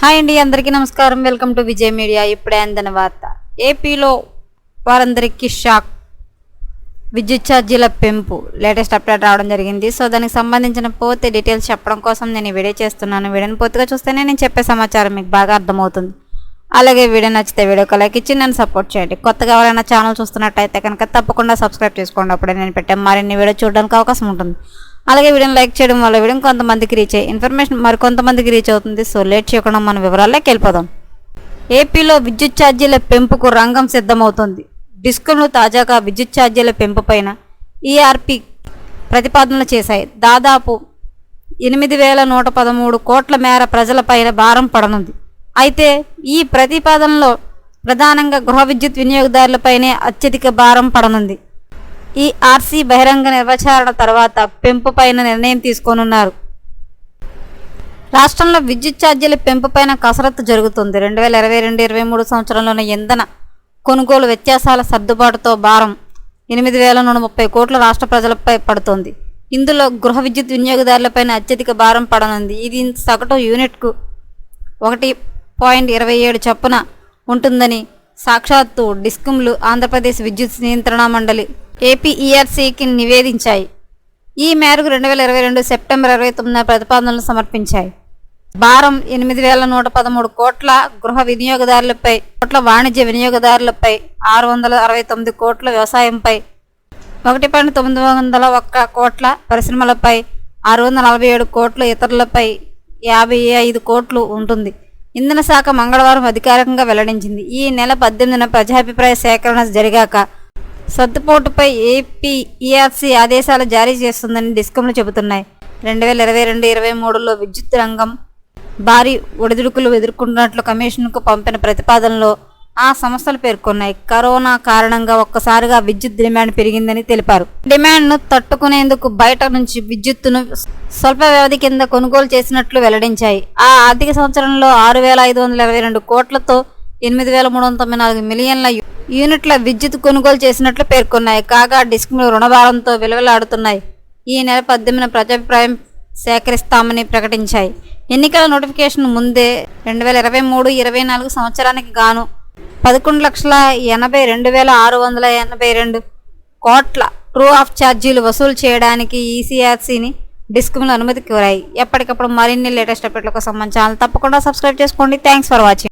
Hi అండి అందరికీ నమస్కారం. Welcome to Vijay media. ఇప్పుడే అందిన వార్త. ఏపీలో వారందరికీ షాక్. విద్యుత్ ఛార్జీల పెంపు. లేటెస్ట్ అప్డేట్ రావడం జరిగింది. సో దానికి సంబంధించిన పూర్తి డీటెయిల్స్ చెప్పడం కోసం నేను వీడియో చేస్తున్నాను. వీడియోని పూర్తిగా చూస్తేనే నేను చెప్పే సమాచారం మీకు బాగా అర్థమవుతుంది. అలాగే వీడియో నచ్చితే వీడియోకి లైక్ ఇచ్చి నన్ను సపోర్ట్ చేయండి. కొత్తగా ఎవరైనా ఛానల్ చూస్తున్నట్టయితే కనుక తప్పకుండా సబ్స్క్రైబ్ చేసుకోండి. అప్పుడే నేను పెట్టే మరిన్ని వీడియో చూడడానికి అవకాశం ఉంటుంది. అలాగే వీడియోని లైక్ చేయడం వల్ల వీడియో కొంతమందికి రీచ్ అయ్యి ఇన్ఫర్మేషన్ మరి కొంతమందికి రీచ్ అవుతుంది. సో లేట్ చేయకుండా మన వివరాల్లోకి వెళ్ళిపోదాం. ఏపీలో విద్యుత్ ఛార్జీల పెంపుకు రంగం సిద్ధమవుతోంది. డిస్కంలు తాజాగా విద్యుత్ ఛార్జీల పెంపు పైన ఈఆర్పి ప్రతిపాదనలు చేశాయి. దాదాపు ఎనిమిది వేల నూట పదమూడు కోట్ల మేర ప్రజలపైన భారం పడనుంది. అయితే ఈ ప్రతిపాదనలో ప్రధానంగా గృహ విద్యుత్ వినియోగదారులపైనే అత్యధిక భారం పడనుంది. ఈ ఆర్సీ బహిరంగ నిర్వచారణ తర్వాత పెంపు పైన నిర్ణయం తీసుకోనున్నారు. రాష్ట్రంలో విద్యుత్ ఛార్జీల పెంపుపైన కసరత్తు జరుగుతుంది. రెండు వేల ఇరవై రెండు ఇరవై మూడు సంవత్సరంలోని ఇంధన కొనుగోలు వ్యత్యాసాల సర్దుబాటుతో భారం ఎనిమిది వేల నూట ముప్పై కోట్ల రాష్ట్ర ప్రజలపై పడుతోంది. ఇందులో గృహ విద్యుత్ వినియోగదారులపైన అత్యధిక భారం పడనుంది. ఇది సగటు యూనిట్కు ఒకటి పాయింట్ ఇరవై ఏడు చొప్పున ఉంటుందని సాక్షాత్తు డిస్కంలు ఆంధ్రప్రదేశ్ విద్యుత్ నియంత్రణ మండలి ఏపీఈఆర్సీకి నివేదించాయి. ఈ మేరకు రెండు వేల ఇరవై రెండు సెప్టెంబర్ ఇరవై తొమ్మిదిన ప్రతిపాదనలు సమర్పించాయి. భారం ఎనిమిది వేల నూట పదమూడు కోట్ల గృహ వినియోగదారులపై కోట్ల వాణిజ్య వినియోగదారులపై ఆరు వందల అరవై తొమ్మిది కోట్ల వ్యవసాయంపై ఒకటి పాయింట్ తొమ్మిది వందల ఒక్క కోట్ల పరిశ్రమలపై ఆరు వందల నలభై ఏడు కోట్ల ఇతరులపై యాభై ఐదు కోట్లు ఉంటుంది. ఇంధన శాఖ మంగళవారం అధికారికంగా వెల్లడించింది. ఈ నెల పద్దెనిమిదిన ప్రజాభిప్రాయ సేకరణ జరిగాక సత్తుపోటుపై ఏపీఈఆర్సీ ఆదేశాలు జారీ చేస్తుందని డిస్కంలు చెబుతున్నాయి. రెండు వేల ఇరవై రెండు ఇరవై మూడులో విద్యుత్ రంగం భారీ ఒడిదుడుకులు ఎదుర్కొంటున్నట్లు కమిషన్కు పంపిన ప్రతిపాదనలో ఆ సంస్థలు పేర్కొన్నాయి. కరోనా కారణంగా ఒక్కసారిగా విద్యుత్ డిమాండ్ పెరిగిందని తెలిపారు. డిమాండ్ను తట్టుకునేందుకు బయట నుంచి విద్యుత్తును స్వల్ప వ్యవధి కింద కొనుగోలు చేసినట్లు వెల్లడించాయి. ఆ ఆర్థిక సంవత్సరంలో ఆరు వేల ఐదు వందల ఇరవై రెండు కోట్లతో ఎనిమిది వేల మూడు వందల తొంభై నాలుగు మిలియన్ల యు- యూనిట్ల విద్యుత్ కొనుగోలు చేసినట్లు పేర్కొన్నాయి. కాగా డిస్క్లు రుణభారంతో విలువలాడుతున్నాయి. ఈ నెల పద్దెనిమిదిన ప్రజాభిప్రాయం సేకరిస్తామని ప్రకటించాయి. ఎన్నికల నోటిఫికేషన్ ముందే రెండు వేల ఇరవై మూడు ఇరవై నాలుగు సంవత్సరానికి గాను పదకొండు లక్షల ఎనభై రెండు వేల ఆరు వందల ఎనభై రెండు కోట్ల ట్రూ ఆఫ్ ఛార్జీలు వసూలు చేయడానికి ఈసీఆర్సీని డిస్క్లు అనుమతి కోరాయి. ఎప్పటికప్పుడు మరిన్ని లేటెస్ట్ అప్డేట్లకు కోసం ఛానల్ తప్పకుండా సబ్స్క్రైబ్ చేసుకోండి. Thanks for watching.